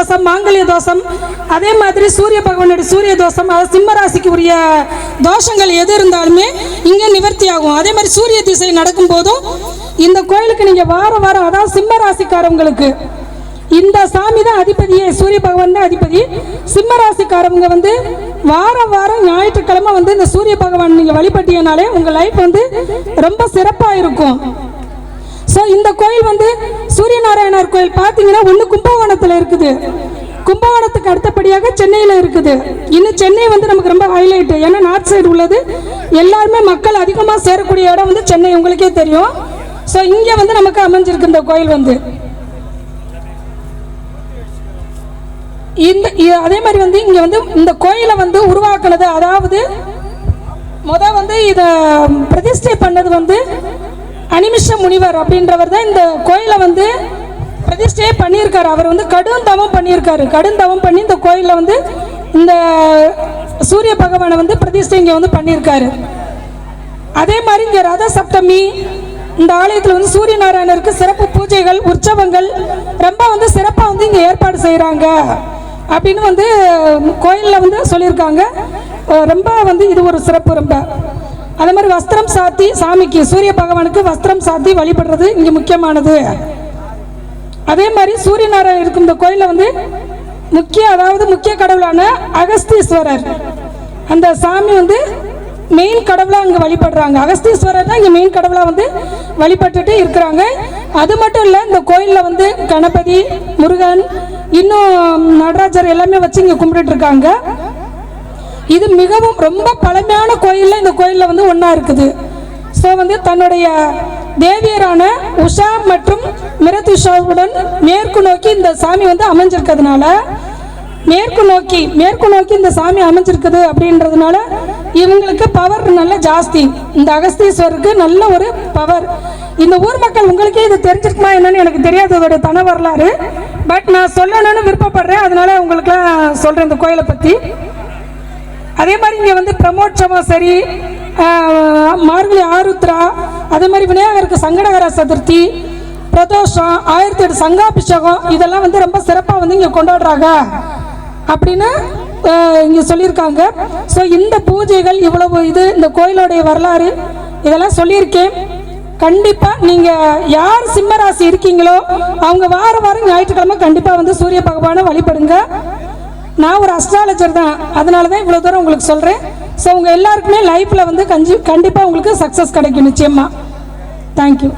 தோஷம் மாங்கல்ய தோஷம் அதே மாதிரி சூரிய பகவானுடைய சூரிய தோஷம் அது சிம்மராசிக்கு உரிய தோஷங்கள் எது இருந்தாலுமே இங்கே நிவர்த்தி ஆகும் அதே மாதிரி சூரிய திசை நடக்கும் போதும் இந்த கோயிலுக்கு நீங்கள் வாரம் வாரம் அதாவது சிம்ம ராசிக்காரவங்களுக்கு இந்த சாமி தான் அதிபதியே சூரிய பகவான் தான் அதிபதி. சிம்ம ராசிக்காரவங்க வந்து வாரம் வாரம் ஞாயிற்றுக்கிழமை வந்து இந்த சூரிய பகவான் நீங்கள் வழிபட்டீங்கனாலே உங்கள் லைஃப் வந்து ரொம்ப சிறப்பாக இருக்கும். ஸோ இந்த கோயில் வந்து சூரியநாராயணர் கோயில். பார்த்தீங்கன்னா ஒன்று கும்பகோணத்தில் இருக்குது. கும்பகோணத்துக்கு அடுத்தபடியாக சென்னையில் இருக்குது. இன்னும் சென்னை வந்து நமக்கு ரொம்ப ஹைலைட் ஏன்னா நார்த் சைடு உள்ளது. எல்லாருமே மக்கள் அதிகமாக சேரக்கூடிய இடம் வந்து சென்னை. உங்களுக்கே தெரியும். ஸோ இங்கே வந்து நமக்கு அமைஞ்சிருக்கு இந்த கோயில் வந்து. இந்த அதே மாதிரி வந்து இங்கே வந்து இந்த கோயிலை வந்து உருவாக்குனது அதாவது முத வந்து இதை பிரதிஷ்டை பண்ணது வந்து அனிமிஷ முனிவர் அப்படின்றவர் தான் இந்த கோயிலை வந்து பிரதிஷ்டையே பண்ணியிருக்காரு. அவர் வந்து கடும் தவம் பண்ணியிருக்காரு. கடும் தவம் பண்ணி இந்த கோயிலில் வந்து இந்த சூரிய பகவானை வந்து பிரதிஷ்டை இங்கே வந்து பண்ணியிருக்காரு. அதே மாதிரி இங்கே ரத சப்தமி இந்த ஆலயத்தில் வந்து சூரிய நாராயணருக்கு சிறப்பு பூஜைகள் உற்சவங்கள் ரொம்ப வந்து சிறப்பாக வந்து இங்கே ஏற்பாடு செய்கிறாங்க அப்படின்னு வந்து கோயிலில் வந்து சொல்லியிருக்காங்க. ரொம்ப வந்து இது ஒரு சிறப்பு ரொம்ப. அதே மாதிரி வஸ்திரம் சாத்தி சாமிக்கு சூரிய பகவானுக்கு வஸ்திரம் சாத்தி வழிபடுறது இங்கே முக்கியமானது. அதே மாதிரி சூரிய நாராயணன் இருக்கும் இந்த கோயிலில் வந்து முக்கிய அதாவது முக்கிய கடவுளான அகஸ்தீஸ்வரர். அந்த சாமி வந்து மெயின் கடவுளாக அங்கே வழிபடுறாங்க. அகஸ்தீஸ்வரர் தான் இங்கே மெயின் கடவுளாக வந்து வழிபட்டுட்டு இருக்கிறாங்க. அது மட்டும் இல்லை இந்த கோயிலில் வந்து கணபதி முருகன் இன்னும் நடராஜர் எல்லாமே வச்சு இங்கே கும்பிட்டுட்டு இருக்காங்க. இது மிகவும் ரொம்ப பழமையான கோயிலில் இந்த கோயிலில் வந்து ஒன்றா இருக்குது. ஸோ வந்து தன்னுடைய தேவியரான உஷா மற்றும் மிரதுஷாவுடன் மேற்கு நோக்கி இந்த சாமி வந்து அமைஞ்சிருக்கிறதுனால மேற்கு நோக்கி மேற்கு நோக்கி இந்த சாமி அமைஞ்சிருக்குது அப்படின்றதுனால இவங்களுக்கு பவர் நல்ல ஜாஸ்தி. இந்த அகஸ்தீஸ்வருக்கு நல்ல ஒரு பவர் இந்த ஊர் மக்கள் உங்களுக்கே இது தெரிஞ்சிருக்குமா என்னன்னு எனக்கு தெரியாது அதோட தன வரலாறு பட் நான் சொல்லணும்னு விருப்பப்படுறேன் அதனால உங்களுக்குலாம் சொல்கிறேன் இந்த கோயிலை பற்றி அதே மாதிரி இங்கே வந்து பிரமோற்சவம் சரி மார்கழி ஆருத்ரா அதே மாதிரி விநாயகருக்கு சங்கடகர சதுர்த்தி பிரதோஷம் ஆயிரத்தி எட்டு சங்காபிஷேகம் இதெல்லாம் வந்து ரொம்ப சிறப்பாக வந்து இங்கே கொண்டாடுறாங்க. அப்படின்னு இங்கே சொல்லியிருக்காங்க. ஸோ இந்த பூஜைகள் இவ்வளவு இது இந்த கோயிலோடைய வரலாறு இதெல்லாம் சொல்லியிருக்கேன். கண்டிப்பாக நீங்கள் யார் சிம்மராசி இருக்கீங்களோ அவங்க வார வாரம் ஞாயிற்றுக்கிழமை கண்டிப்பாக வந்து சூரிய பகவானை வழிபடுங்க. நான் ஒரு அஸ்ட்ராலஜர் தான். அதனால தான் இவ்வளோ தூரம் உங்களுக்கு சொல்கிறேன் ஸோ உங்கள் எல்லாருக்குமே லைஃப்பில் வந்து கஞ்சி கண்டிப்பாக உங்களுக்கு சக்ஸஸ் கிடைக்கும். நிச்சயமாக தேங்க்யூ